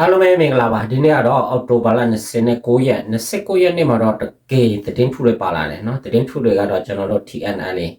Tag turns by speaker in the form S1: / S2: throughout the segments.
S1: အားလုံးပဲမင်္ဂလာပါဒီနေ့ကတော့အောက်တိုဘာလ29ရက်29ရက်နေ့မှာတော့တကယ်သတင်းထုတွေပါလာတယ်เนาะသတင်းထုတွေကတော့ကျွန်တော်တို့ TNL လေး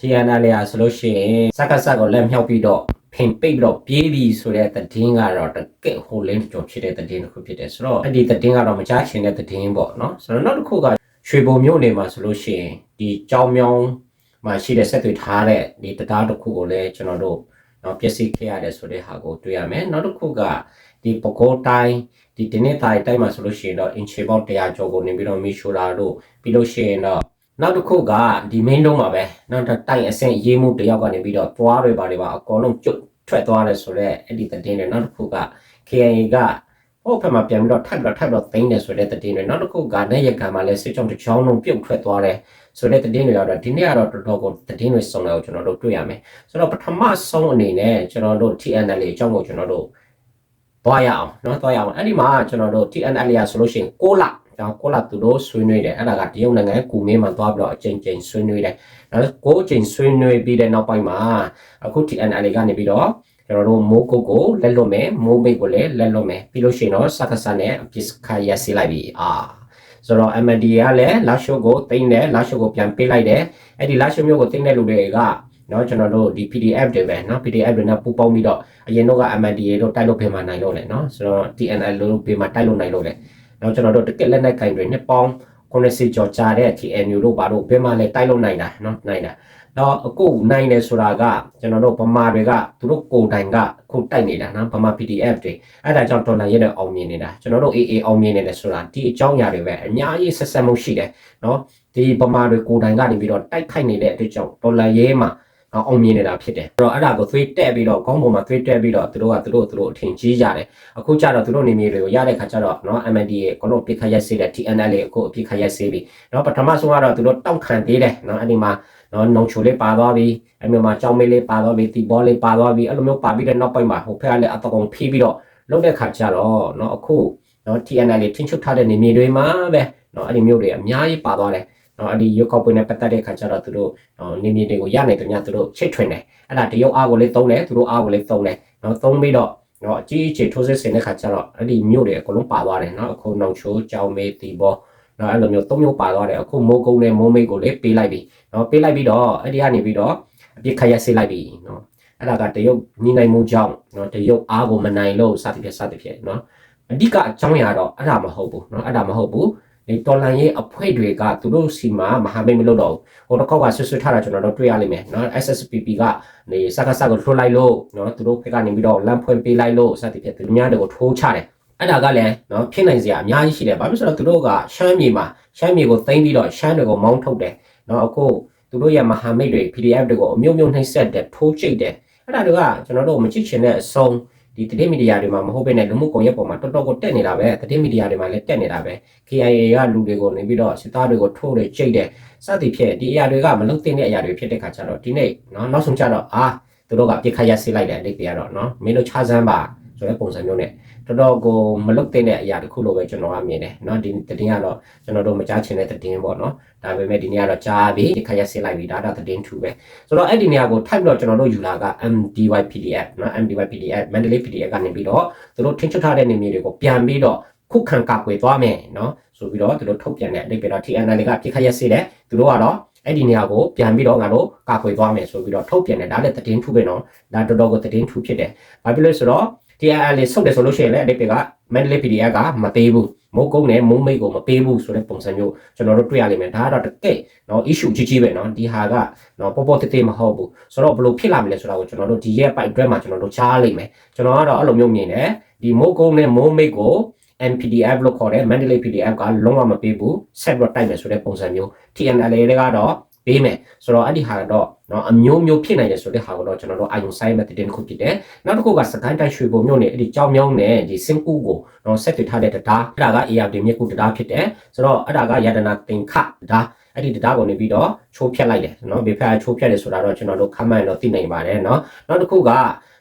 S1: TNL လေးอ่ะဆိုလို့ရှိရင်စက္ကစကိုလက်မြောက်ပြီးတော့ဖင်ပိတ်ပြီးတော့ပြေးပြီဆိုတဲ့သတင်းကတော့တကယ်ဟိုလင်းကြုံဖြစ်တဲ့သတင်းတစ်ခုဖြစ်တယ်ဆိုတော့အဲ့ဒီသတင်းကတော့မကြားချင်တဲ့သတင်းပေါ့เนาะဆိုတော့နောက်တစ်ခုကရွှေဘုံမြို့နယ်မှာဆိုလို့ရှိရင်ဒီကြောင်မြောင်းမှာရှိတဲ့ဆက်သွယ်ထားတဲ့ဒီတရားတစ်ခုကိုလည်းကျွန်တော်တို့နော်ပျက်စီးခဲ့ရတယ်ဆိုတဲ့ဟာကိုတွေ့ရမယ်နောက်တစ်ခုက ဒီပကောတိုင်းဒီဒီနေ့တိုင်းတိုင်းမှာဆိုလို့ရှိရင်တော့ inch ပေါက်100ကျော်ကိုနေပြီးတော့မီရှိုလာတို့ပြီးလို့ရှိရင်တော့နောက်တစ်ခုကဒီ main လုံးမှာပဲနောက်တစ်တိုင်အဆင့်ရေးမှုတယောက်ကနေပြီးတော့သွားတွေပါတွေပါအကုန်လုံးကျုပ်ထွက်သွားတယ်ဆိုတော့အဲ့ဒီတဲ့င်းတွေနောက်တစ်ခုက KIA ကဟိုဖက်မှာပြန်ပြီးတော့ထပ်ပြီးတော့ထပ်ပြီးတော့သိမ်းတယ်ဆိုတဲ့တဲ့င်းတွေနောက်တစ်ခုကနဲ့ရကံမှာလည်းစစ်ကြောင်းတစ်ချောင်းလုံးပြုတ်ထွက်သွားတယ်ဆိုတဲ့တဲ့င်းတွေကတော့ဒီနေ့ကတော့တော်တော်ကိုတဲ့င်းတွေစုံတယ်ကိုကျွန်တော်တို့တွေ့ရမယ်ဆိုတော့ပထမဆုံးအနေနဲ့ကျွန်တော်တို့ TNL အကြောင်းကိုကျွန်တော်တို့ သွားရအောင်เนาะသွားရအောင်အဲ့ဒီမှာကျွန်တော်တို့ TNL ရဆိုလို့ရှိရင်6လကျွန်တော်6လသူတို့ဆွေးနွေးတယ်အဲ့ဒါကတရုတ်နိုင်ငံကူမင်းမှာသွားပြီးတော့အချိန်ချင်းဆွေးနွေးတယ်နောက်ကိုအချိန်ဆွေးနွေးပြီးတဲ့နောက်ပိုင်းမှာအခု TNL ကနေပြီးတော့ကျွန်တော်တို့မိုးကုတ်ကိုလက်လွတ်မယ်မိုးမိတ်ကိုလည်းလက်လွတ်မယ်ပြီးလို့ရှိရင်တော့စက္ကစနဲ့အပစ္စခါရစီလိုက်ပြီအာဆိုတော့ MD ကလည်းလာရှိုကိုတင်တယ်လာရှိုကိုပြန်ပေးလိုက်တယ်အဲ့ဒီလာရှိုမျိုးကိုတင်တဲ့လူတွေက เนาะကျွန်တော်တို့ဒီ PDF တွေပဲเนาะ PDF တွေနဲ့ပူပေါင်းပြီးတော့အရင်တော့က MNDA တို့တိုက်လို့ဖေးမှာနိုင်လို့လေเนาะဆိုတော့ TNL တို့ဖေးမှာတိုက်လို့နိုင်လို့လေเนาะကျွန်တော်တို့တကက်လက်နဲ့ကင်တွေနှစ်ပေါင်း90ကျော်ကြာတဲ့ TNU တို့ဘာတို့ဖေးမှာလည်းတိုက်လို့နိုင်တာเนาะနိုင်တာတော့အခုနိုင်တယ်ဆိုတာကကျွန်တော်တို့ဗမာတွေကသူတို့ကိုယ်တိုင်ကခုတိုက်နေတာနော်ဗမာ PDF တွေအဲ့ဒါကြောင့်ဒေါ်လာရဲတဲ့အောင်မြင်နေတာကျွန်တော်တို့ AA အောင်မြင်နေတယ်ဆိုတာဒီအကြောင်းအရာတွေပဲအများကြီးဆက်ဆက်မှုရှိတယ်နော်ဒီဗမာတွေကိုယ်တိုင်ကနေပြီးတော့တိုက်ခိုက်နေတဲ့အတွက်ကြောင့်ဒေါ်လာရဲမှာ အောင်မြင်နေတာဖြစ်တယ်အဲ့တော့အဲ့ဒါကိုသွေးတက်ပြီးတော့ခေါင်းပေါ်မှာသွေးတက်ပြီးတော့သူတို့ကသူတို့သူတို့အထင်ကြီးကြတယ်အခုကျတော့သူတို့နေမြေတွေကိုရတဲ့ခါကျတော့နော် MND ရဲ့ကိုတို့ပြစ်ခတ်ရက်စေးတဲ့ TNL ကိုအခုအပြစ်ခတ်ရက်စေးပြီးနော်ပထမဆုံးကတော့သူတို့တောက်ခံသေးတယ်နော်အဲ့ဒီမှာနော်နှုံချိုလေးပါသွားပြီအဲ့မျိုးမှာကြောင်းမေးလေးပါသွားပြီတီဘောလေးပါသွားပြီအဲ့လိုမျိုးပါပြီးတဲ့နောက်ပိုင်းမှာဟိုဖက်ကလည်းအတကုံဖိပြီးတော့လုံးတဲ့ခါကျတော့နော်အခုနော် TNL ထင်းချုပ်ထားတဲ့နေမြေတွေမှာပဲနော်အဲ့ဒီမျိုးတွေအများကြီးပါသွားတယ် နော်အဲ့ဒီရုပ်ကောက်ပွင့်နဲ့ပတ်သက်တဲ့ခါကျတော့သူတို့နေမြေတွေကိုရနိုင်တယ်ညသူတို့ချိတ်ထွင်တယ်အဲ့ဒါတရုတ်အားကိုလေးသုံးတယ်သူတို့အားကိုလေးသုံးတယ်နော်သုံးပြီးတော့နော်အကြီးအကျယ်ထိုးစစ်ဆင်တဲ့ခါကျတော့အဲ့ဒီမြို့တွေအကုန်လုံးပါသွားတယ်နော်အခုနှောင်ချိုးကြောင်မေးတီဘောနော်အဲ့လိုမျိုးသုံးမျိုးပါသွားတယ်အခုမိုးကုန်းနဲ့မိုးမိတ်ကိုလေးပေးလိုက်ပြီနော်ပေးလိုက်ပြီးတော့အဲ့ဒီကနေပြီးတော့အပြစ်ခရက်ဆေးလိုက်ပြီနော်အဲ့ဒါကတရုတ်ညီနိုင်မှုကြောင့်နော်တရုတ်အားကိုမနိုင်လို့စသဖြင့်စသဖြင့်နော်အဓိကအကြောင်းအရာတော့အဲ့ဒါမဟုတ်ဘူးနော်အဲ့ဒါမဟုတ်ဘူး ဒီတော်လန်ရေးအဖွဲ့တွေကသူတို့စီမှာမဟာမိတ်မလုပ်တော့ဘူးဟိုတစ်ခေါက်ကဆွဆွထားတာကျွန်တော်တို့တွေ့ရလိမ့်မယ်နော် SSPP ကနေစကားစကားကိုထိုးလိုက်လို့နော်သူတို့ဘက်ကနေပြီးတော့လမ်းဖွင့်ပေးလိုက်လို့စသဖြင့်သူများတွေကိုထိုးချတယ်အဲ့ဒါကလည်းနော်ဖြစ်နိုင်စရာအများကြီးရှိတယ်ဘာဖြစ်လို့ဆိုတော့သူတို့ကရှမ်းမြေမှာရှမ်းမြေကိုသိမ်းပြီးတော့ရှမ်းတွေကိုမောင်းထုတ်တယ်နော်အခုသူတို့ရဲ့မဟာမိတ်တွေ PDF တွေကိုအမျိုးမျိုးနှိမ့်ဆက်တယ်ထိုးချိတ်တယ်အဲ့ဒါတွေကကျွန်တော်တို့မချစ်ချင်တဲ့အဆုံး ဒီသတင်းမီဒီယာတွေမှာမဟုတ်ဘဲနဲ့လူမှုကွန်ရက်ပေါ်မှာတော်တော်ကိုတက်နေတာပဲသတင်းမီဒီယာတွေမှာလည်းတက်နေတာပဲ KIA ကလူတွေကိုနေပြီးတော့စစ်သားတွေကိုထိုးတယ်ချိတ်တယ်စသည်ဖြင့်ဒီအရာတွေကမလုံတဲ့အရာတွေဖြစ်တဲ့ခါကျတော့ဒီနေ့နော်နောက်ဆုံးကျတော့အာသူတို့ကပြစ်ခတ်ရဆေးလိုက်တယ်အိတ်ပြရတော့နော်မင်းတို့ခြားစမ်းပါ ဆိုတဲ့ပုံစံမျိုးနဲ့တော်တော်ကိုမလုတ်တဲ့အရာတစ်ခုလိုပဲကျွန်တော်ကမြင်တယ်เนาะဒီတင်ကတော့ကျွန်တော်တို့မကြားချင်တဲ့တင်ပေါ့เนาะဒါပေမဲ့ဒီနေ့ကတော့ကြားပြီဒီခရက်ဆင်းလိုက်ပြီဒါတော့တင်ထူပဲဆိုတော့အဲ့ဒီနေရာကိုထိုက်ပြီးတော့ကျွန်တော်တို့ယူလာက MDY PDF เนาะ MDY PDF Mandalay PDF ကနေပြီးတော့သူတို့ထင်းချထားတဲ့နေမြေတွေကိုပြန်ပြီးတော့ခုခံကာကွယ်သွားမယ်เนาะဆိုပြီးတော့သူတို့ထုတ်ပြန်တဲ့အတိတ်ပဲတော့ TNL ကပြစ်ခရက်ဆေးတယ်သူတို့ကတော့အဲ့ဒီနေရာကိုပြန်ပြီးတော့ငါတို့ကာကွယ်သွားမယ်ဆိုပြီးတော့ထုတ်ပြန်တယ်ဒါလည်းသတင်းထူပဲเนาะဒါတော်တော်ကိုသတင်းထူဖြစ်တယ်ဘာဖြစ်လို့ဆိုတော့ TRL လေးဆုတ်တယ်ဆိုလို့ရှိရင်လည်းအတိတ်က Mandalay PDF ကမပေးဘူးမိုးကုန်းနဲ့မိုးမိတ်ကိုမပေးဘူးဆိုတဲ့ပုံစံမျိုးကျွန်တော်တို့တွေ့ရလိမ့်မယ်ဒါကတော့တကယ်နော် issue ကြီးကြီးပဲနော်ဒီဟာကနော်ပေါ်ပေါ်တေးတေးမဟုတ်ဘူးဆိုတော့ဘလို့ဖြစ်လာမလဲဆိုတာကိုကျွန်တော်တို့ဒီရဲ့ pipe အတွက်မှာကျွန်တော်တို့ကြားလိမ့်မယ်ကျွန်တော်ကတော့အဲ့လိုမျိုးမြင်တယ်ဒီမိုးကုန်းနဲ့မိုးမိတ်ကို NPDF လို့ခေါ်တဲ့ Mandalay PDF ကလုံးဝမပေးဘူး set တော့တိုက်မယ်ဆိုတဲ့ပုံစံမျိုး TNL တွေကတော့ ပေးမယ်ဆိုတော့အဲ့ဒီဟာတော့เนาะအမျိုးမျိုးဖြစ်နိုင်တယ်ဆိုတဲ့ဟာကိုတော့ကျွန်တော်တို့အာယုံဆိုင်မဲ့တဲ့ခုဖြစ်တယ်နောက်တစ်ခုကစကိုင်းတိုင်းရွှေဘုံမြို့နယ်အဲ့ဒီကြောင်မြောင်းနဲ့ဒီစင်ကူကိုเนาะဆက်တွေ့ထားတဲ့တရားအဲ့ဒါက ARD မြက်ကူတရားဖြစ်တယ်ဆိုတော့အဲ့ဒါကယတနာတင်ခတရားအဲ့ဒီတရားကိုနေပြီးတော့ချိုးဖြတ်လိုက်တယ်เนาะဘေဖက်ချိုးဖြတ်တယ်ဆိုတာတော့ကျွန်တော်တို့ခမ်းမှန်တော့သိနိုင်ပါတယ်เนาะနောက်တစ်ခုက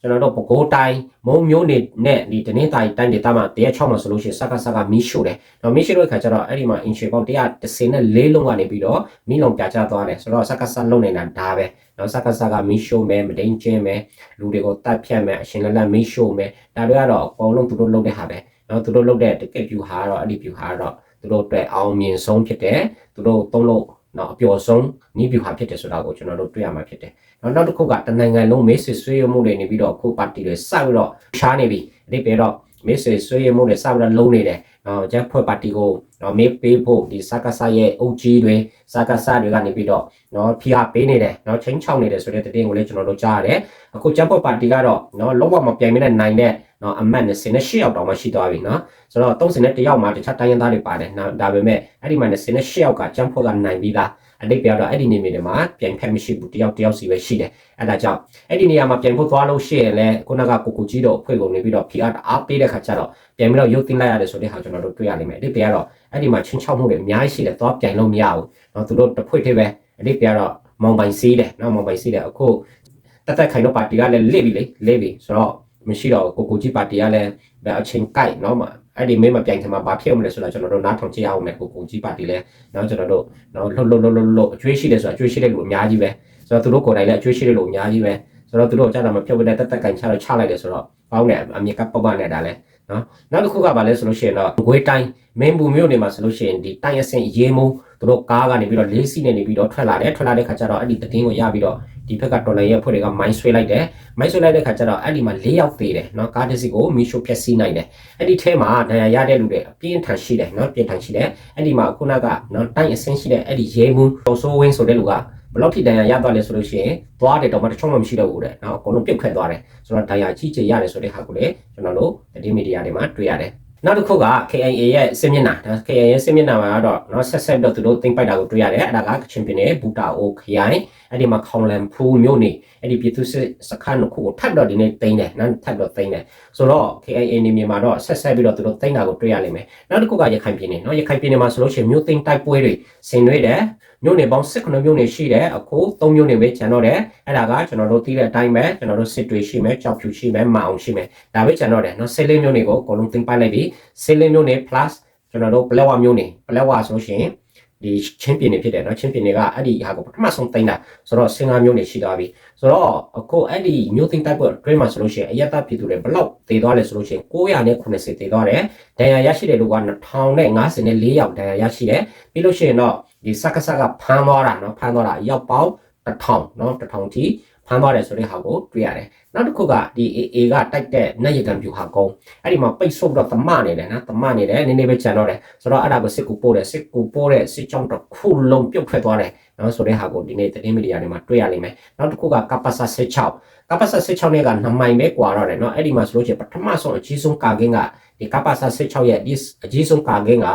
S1: ကျွန်တော်တို့ပကိုးတိုင်းမုံမျိုးနေနဲ့ဒီတနင်္သာရီတိုင်းဒေသမှာတရက်6မှာဆိုလို့ရှိရင်စကစကမီးရှို့တယ်။တော့မီးရှို့တဲ့ခါကျတော့အဲ့ဒီမှာအင်ချေပေါက်134လုံးကနေပြီးတော့မီးလုံးပြချသွားတယ်ဆိုတော့စကစလုံနေတာဒါပဲ။နော်စကစကမီးရှို့မယ်မဒိန်ကျင်းမယ်လူတွေကိုတတ်ဖြတ်မယ်အရှင်လက်လက်မီးရှို့မယ်ဒါတွေကတော့အကုန်လုံးသူတို့လုပ်တဲ့ဟာပဲ။နော်သူတို့လုပ်တဲ့တကယ် view ဟာတော့အဲ့ဒီ view ဟာတော့သူတို့အတွက်အောင်မြင်ဆုံးဖြစ်တယ်။သူတို့သုံးလို့ နော်အပျော်ဆုံးနီးဗျူဟာဖြစ်တယ်ဆိုတာကိုကျွန်တော်တို့တွေ့ရမှာဖြစ်တယ်။နောက်နောက်တစ်ခုကတနိုင်ငံလုံးမေးဆွေဆွေးရမှုတွေနေပြီးတော့အခုပါတီတွေစပြီးတော့ရှားနေပြီ။ဒီပေတော့ မေးဆွေဆွေးရမှုတွေစပြီးတော့လုံးနေတယ်။နော်ဂျက်ဖွဲ့ပါတီကိုနော်မေးပေးဖို့ဒီစကားဆာရဲ့အုပ်ကြီးတွေစကားဆာတွေကနေပြီးတော့နော်ဖိအားပေးနေတယ်နော်ချင်းချောက်နေတယ်ဆိုတဲ့တဲ့တင်ကိုလည်းကျွန်တော်တို့ကြားရတယ်။အခုဂျက်ဖွဲ့ပါတီကတော့နော်လုံးဝမပြိုင်မနဲ့နိုင်တဲ့နော်အမတ်28ယောက်တောင်မှရှိသွားပြီနော်ဆိုတော့31ယောက်မှာတခြားတိုင်းရင်းသားတွေပါတယ်နော်ဒါပေမဲ့အဲ့ဒီမှာ28ယောက်ကဂျမ်ဖို့ကနိုင်ပြီးသား အတိတ်ပြောတော့အဲ့ဒီနေမြေတွေမှာပြိုင်ဖက်မရှိဘူးတယောက်တယောက်စီပဲရှိတယ်အဲ့ဒါကြောင့်အဲ့ဒီနေရာမှာပြိုင်ဖို့သွားလို့ရှိရင်လည်းခုနကကိုကိုကြီးတို့အဖွဲ့ကုန်နေပြီးတော့ PR အားပေးတဲ့ခါကျတော့ပြိုင်ပြီးတော့ရုပ်သိမ်းလိုက်ရတယ်ဆိုတဲ့ဟာကျွန်တော်တို့တွေ့ရလိမ့်မယ်အတိတ်ပြောတော့အဲ့ဒီမှာချင်းချောက်မှုတွေအများကြီးရှိတယ်သွားပြိုင်လို့မရဘူးနော်သူတို့တစ်ဖွဲ့တည်းပဲအတိတ်ပြောတော့မောင်ပိုင်စီးတယ်နော်မောင်ပိုင်စီးတယ်အခုတက်တက်ခိုင်တော့ပါတီကလည်းလစ်ပြီလေလစ်ပြီဆိုတော့မရှိတော့ကိုကိုကြီးပါတီကလည်းအချိန်ကိုက်နော်မှာ အဲ့ဒီမင်းမပြိုင်ထမှာဘာဖြစ်အောင်လဲဆိုတော့ကျွန်တော်တို့နားထောင်ကြည့်အောင်မယ်ကိုကိုကြီးပါတီလည်းနော်ကျွန်တော်တို့နော်လှုပ်လှုပ်လှုပ်လှုပ်လှုပ်အကျွေးရှိတယ်ဆိုတော့အကျွေးရှိတဲ့လူအများကြီးပဲဆိုတော့သူတို့ကိုယ်တိုင်လည်းအကျွေးရှိတဲ့လူအများကြီးပဲဆိုတော့သူတို့ကြာတာမဖြုတ်ဝတဲ့တက်တက်ကန်ချတော့ချလိုက်တယ်ဆိုတော့ကောင်းတယ်အမြင်ကပပနဲ့ဒါလည်းနော်နောက်တစ်ခုကဘာလဲဆိုလို့ရှိရင်တော့ငွေတိုင်းမင်းဘူးမြို့နေမှာဆိုလို့ရှိရင်ဒီတိုင်းအဆင့်ရေးမှုသူတို့ကားကနေပြီးတော့လေးစီးနေနေပြီးတော့ထွက်လာတယ်ထွက်လာတဲ့ခါကျတော့အဲ့ဒီတည်င်းကိုရပြီးတော့ ဒီဘက်ကတော်လိုင်းရဲ့ဖွဲ့တွေကမိုင်းဆွဲလိုက်တယ်မိုင်းဆွဲလိုက်တဲ့ခါကျတော့အဲ့ဒီမှာ၄ယောက်သေးတယ်နော်ကားတစ်စီးကိုမီရှိုဖျက်ဆီးနိုင်တယ်အဲ့ဒီထဲမှာဒဏ်ရာရတဲ့လူတွေအပြင်းထန်ရှိတယ်နော်ပြင်းထန်ရှိတယ်အဲ့ဒီမှာခုနကနော်တိုင်းအဆင့်ရှိတဲ့အဲ့ဒီရဲမှုတော်ဆိုးဝင်းဆိုတဲ့လူကဘလောက်ထိဒဏ်ရာရသွားလဲဆိုလို့ရှိရင်သွားတယ်တော့မှတစ်ချုံမှမရှိတော့ဘူးတဲ့နော်အကုန်လုံးပြုတ်ခတ်သွားတယ်ဆိုတော့ဒဏ်ရာကြီးကြီးရတယ်ဆိုတဲ့ဟာကိုလည်းကျွန်တော်တို့သတင်းမီဒီယာတွေမှာတွေ့ရတယ် နောက်တစ်ခုက KIA ရဲ့စစ်မျက်နှာဒါ KIA ရဲ့စစ်မျက်နှာမှာတော့เนาะဆက်ဆက်တော့သူတို့တင်ပိုက်တာကိုတွေ့ရတယ်အဲ့ဒါကကချင်ပြည်နယ်ဘူတာအိုခရိုင်အဲ့ဒီမှာခေါင်လန်ဖူးမြို့နေအဲ့ဒီပြည်သူစစ်စခန်းတစ်ခုကိုထပ်တော့ဒီနေ့တင်တယ်နော်ထပ်တော့တင်တယ်ဆိုတော့ KIA နေမြေမှာတော့ဆက်ဆက်ပြီးတော့သူတို့တင်တာကိုတွေ့ရလိမ့်မယ်နောက်တစ်ခုကရခိုင်ပြည်နယ်เนาะရခိုင်ပြည်နယ်မှာဆိုလို့ရှိရင်မြို့သိမ်းတိုက်ပွဲတွေဆင်နွှဲတယ်မြို့နယ်ပေါင်း19မြို့နယ်ရှိတယ်အခု3မြို့နယ်ပဲကျန်တော့တယ်အဲ့ဒါကကျွန်တော်တို့သိတဲ့အတိုင်းပဲကျွန်တော်တို့စစ်တွေရှိမယ်ကြောက်ဖြူရှိမယ်မအောင်ရှိမယ်ဒါပဲကျန်တော့တယ်เนาะ14မြို့နယ်ကိုအကုန်လုံးသိမ်းပိုက်လိုက်ပြီ 14မြို့နယ် plus ကျွန်တော်တို့ပလက်ဝမြို့နယ်ပလက်ဝဆိုလို့ရှိရင်ဒီချင်းပြည်နယ်ဖြစ်တယ်เนาะချင်းပြည်နယ်ကအဲ့ဒီဟာကိုပထမဆုံးသိမ်းတာဆိုတော့စင်ကာမြို့နယ်ရှိသွားပြီဆိုတော့အခုအဲ့ဒီမြို့သိမ်းတိုက်ပွဲအတွင်းမှာဆိုလို့ရှိရင်အယက်တပ်ပြည်သူတွေဘလောက်တည်သွားလဲဆိုလို့ရှိရင်990တည်သွားတယ်ဒဏ်ရာရရှိတဲ့လူက1054ယောက်ဒဏ်ရာရရှိတယ်ပြီးလို့ရှိရင်တော့ဒီစက္ကစကဖမ်းသွားတာเนาะဖမ်းသွားတာအရောက်ပေါင်း1000เนาะ1000ထိ ဖမ်းသွားတယ်ဆိုတဲ့ဟာကိုတွေ့ရတယ်နောက်တစ်ခုကဒီ AA ကတိုက်တဲ့နတ်ရကံပြူဟာကုန်းအဲ့ဒီမှာပိတ်ဆို့တော့သမနေတယ်နော်သမနေတယ်နည်းနည်းပဲကျန်တော့တယ်ဆိုတော့အဲ့ဒါကိုစစ်ကူပို့တယ်စစ်ကူပို့တဲ့စစ်ကြောင်းတစ်ခုလုံးပြုတ်ထွက်သွားတယ်နော်ဆိုတဲ့ဟာကိုဒီနေ့သတင်းမီဒီယာတွေမှာတွေ့ရလိမ့်မယ်နောက်တစ်ခုကကပ္ပစာ16ကပ္ပစာ16နဲ့က2မိုင်ပဲကွာတော့တယ်နော်အဲ့ဒီမှာဆိုလို့ရှိရင်ပထမဆုံးအကြီးဆုံးကာကင်းကဒီကပ္ပစာ16ရဲ့ဒီအကြီးဆုံးကာကင်းက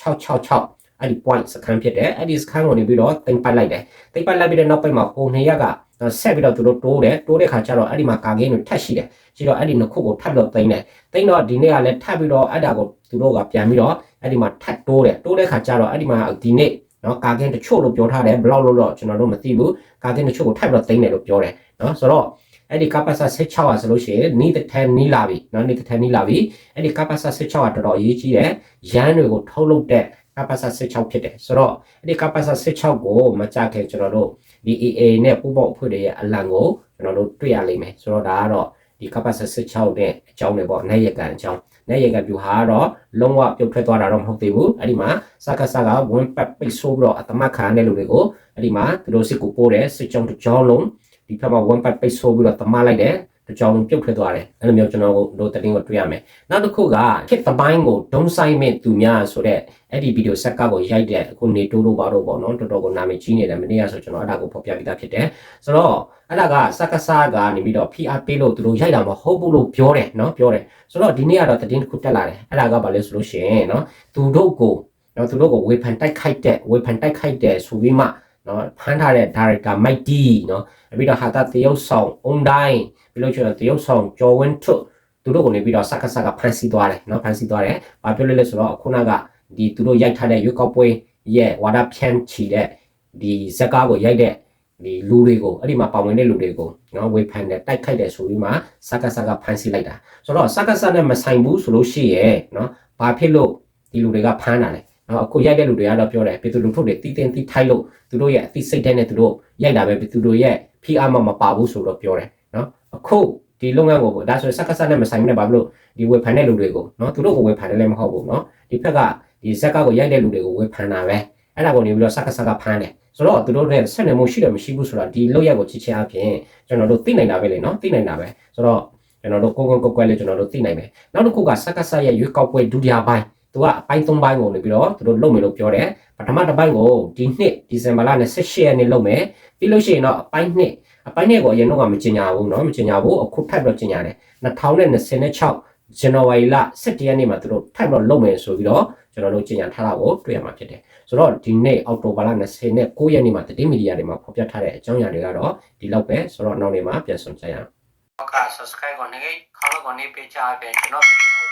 S1: 666အဲ့ဒီ point စခန်းဖြစ်တယ်အဲ့ဒီစခန်းကိုနေပြီးတော့တင်ပိုက်လိုက်တယ်တင်ပိုက်လိုက်ပြီးတဲ့နောက်ပိုင်းမှာဟိုနှစ်ရက် ကဆက်ပြီးတော့သူတို့တိုးတယ်တိုးတဲ့ခါကျတော့အဲ့ဒီမှာကာကင်းတွေထပ်ရှိတယ်ရှိတော့အဲ့ဒီနှစ်ခုကိုထပ်တော့သိမ်းတယ်သိမ်းတော့ဒီနေ့ကလည်းထပ်ပြီးတော့အဲ့ဒါကိုသူတို့ကပြန်ပြီးတော့အဲ့ဒီမှာထပ်တိုးတယ်တိုးတဲ့ခါကျတော့အဲ့ဒီမှာဒီနေ့နော်ကာကင်းတချို့လို့ပြောထားတယ်ဘယ်လောက်လို့တော့ကျွန်တော်တို့မသိဘူးကာကင်းတချို့ကိုထပ်ပြီးတော့သိမ်းတယ်လို့ပြောတယ်နော်ဆိုတော့အဲ့ဒီကပ္ပစာ16อ่ะဆိုလို့ရှိရင်နီးတဲ့ထဲနီးလာပြီเนาะနီးတဲ့ထဲနီးလာပြီအဲ့ဒီကပ္ပစာ16อ่ะတော်တော်အရေးကြီးတယ်ရန်တွေကိုထုတ်လုပ်တဲ့ကပ္ပစာ16ဖြစ်တယ်ဆိုတော့အဲ့ဒီကပ္ပစာ16ကိုမကြခင်ကျွန်တော်တို့ ဒီ AA နဲ့ပူပေါအဖွဲ့တွေရဲ့အလံကိုကျွန်တော်တို့တွေ့ရလိမ့်မယ်ဆိုတော့ဒါကတော့ဒီကပ္ပစာ16နဲ့အကြောင်းတွေပေါ့နိုင်ရကန်အကြောင်းနိုင်ရကန်ပြူဟာတော့လုံးဝပြုတ်ထွက်သွားတာတော့မဟုတ်သေးဘူးအဲ့ဒီမှာစကားစကားဝင်ပတ်ပိတ်ဆိုးပြီးတော့အတမခံတဲ့လူတွေကိုအဲ့ဒီမှာသူတို့စစ်ကိုပို့တယ်စစ်ကြောင်းတစ်ကြောင်းလုံးဒီဘက်မှာဝင်ပတ်ပိတ်ဆိုးပြီးတော့တမလိုက်တယ် တကြောင်ပြုတ်ထွက်သွားတယ်အဲ့လိုမျိုးကျွန်တော်တို့တင်ကိုတွေ့ရမယ်နောက်တစ်ခုကခစ်သပိုင်းကိုဒုံဆိုင်မဲ့သူများဆိုတဲ့အဲ့ဒီဗီဒီယိုဆက်ကကိုရိုက်တဲ့အခုနေတိုးလို့ပါတော့ပေါ့နော်တော်တော်ကိုနာမည်ကြီးနေတယ်မနေ့ကဆိုကျွန်တော်အဲ့ဒါကိုဖော်ပြပြတာဖြစ်တယ်ဆိုတော့အဲ့ဒါကစက်ကစားကနေပြီးတော့ PR ပေးလို့သူတို့ရိုက်တာမဟုတ်ဘူးလို့ပြောတယ်နော်ပြောတယ်ဆိုတော့ဒီနေ့ကတော့သတင်းတစ်ခုတက်လာတယ်အဲ့ဒါကဘာလဲဆိုလို့ရှိရင်နော်သူတို့ကိုနော်သူတို့ကိုဝေဖန်တိုက်ခိုက်တဲ့ဝေဖန်တိုက်ခိုက်တဲ့ဆိုပြီးမှ နော်ဖမ်းထားတဲ့ director Mike D နော်ပြီးတော့ဟာတာတရုတ်ဆောင်အုံတိုင်းပြီးလို့ကျတော့တရုတ်ဆောင်ကျော်ဝင်းထွတ်သူတို့ကိုနေပြီးတော့စက္ကစကဖန်ဆီးသွားတယ်နော်ဖန်ဆီးသွားတယ်။ဘာပြောလဲလဲဆိုတော့ခုနကဒီသူတို့ရိုက်ထားတဲ့ရွေးကောက်ပွဲရဲ့ဝါဒဖြန့်ချီတဲ့ဒီဇက်ကားကိုရိုက်တဲ့ဒီလူတွေကိုအဲ့ဒီမှာပါဝင်တဲ့လူတွေကိုနော်ဝေဖန်တယ်တိုက်ခိုက်တယ်ဆိုပြီးမှစကားစကားဖမ်းဆီးလိုက်တာဆိုတော့စကားစနဲ့မဆိုင်ဘူးဆိုလို့ရှိရဲ့နော်ဘာဖြစ်လို့ဒီလူတွေကဖမ်းတာလဲ နော်အခုရိုက်တဲ့လူတွေကတော့ပြောတယ်ပြည်သူလူထုတွေတီးတင်တီးထိုက်လို့သူတို့ရဲ့အသိစိတ်ဓာတ်နဲ့သူတို့ရိုက်တာပဲပြည်သူတို့ရဲ့ဖိအားမှမပါဘူးဆိုတော့ပြောတယ်နော်အခုဒီလုပ်ငန်းကိုဒါဆိုစကားစနဲ့မဆိုင်ဘူးနဲ့ဘာဖြစ်လို့ဒီဝေဖန်တဲ့လူတွေကိုနော်သူတို့ကိုဝေဖန်တယ်လည်းမဟုတ်ဘူးနော်ဒီဘက်ကဒီဇက်ကားကိုရိုက်တဲ့လူတွေကိုဝေဖန်တာပဲအဲ့ဒါကိုနေပြီးတော့စကားစကားဖမ်းတယ်ဆိုတော့သူတို့နဲ့ဆက်နွယ်မှုရှိတယ်မရှိဘူးဆိုတာဒီလောက်ရက်ကိုချစ်ချင်းအပြင်ကျွန်တော်တို့သိနိုင်တာပဲလေနော်သိနိုင်တာပဲဆိုတော့ကျွန်တော်တို့ကိုယ်ကိုယ်ကိုယ်ကွယ်လေးကျွန်တော်တို့သိနိုင်မယ်နောက်တစ်ခုကစက္ကဆရဲ့ရွေးကောက်ပွဲဒုတိယပိုင်း သူကအပိုင်း၃ပိုင်းကိုနေပြီးတော့သူတို့လုပ်မယ်လို့ပြောတယ်ပထမတစ်ပိုင်းကိုဒီနှစ်ဒီဇင်ဘာလ28ရက်နေ့လုပ်မယ်ပြီးလို့ရှိရင်တော့အပိုင်းနှစ်အပိုင်းနှစ်ကိုအရင်တော့ကမကျင်ညာဘူးနော်မကျင်ညာဘူးအခုထပ်ပြီးတော့ကျင်ညာတယ်2026ဇန်နဝါရီလ17ရက်နေ့မှာသူတို့ထပ်ပြီးတော့လုပ်မယ်ဆိုပြီးတော့ကျွန်တော်တို့ကျင်ညာထားတာကိုတွေ့ရမှာဖြစ်တယ်ဆိုတော့ဒီနေ့အောက်တိုဘာလ20နဲ့9ရက်နေ့မှာတတိမီဒီယာတွေမှာဖော်ပြထားတဲ့အကြောင်းအရာတွေကတော့ဒီလောက်ပဲဆိုတော့နောက်နေ့မှာပြန်ဆောင်ကြရအောင်ဟုတ်ကဲ့ subscribe ကိုနေခေါင်းလောက်ကိုနေပေးချပေးကျွန်တော်ဗီဒီယို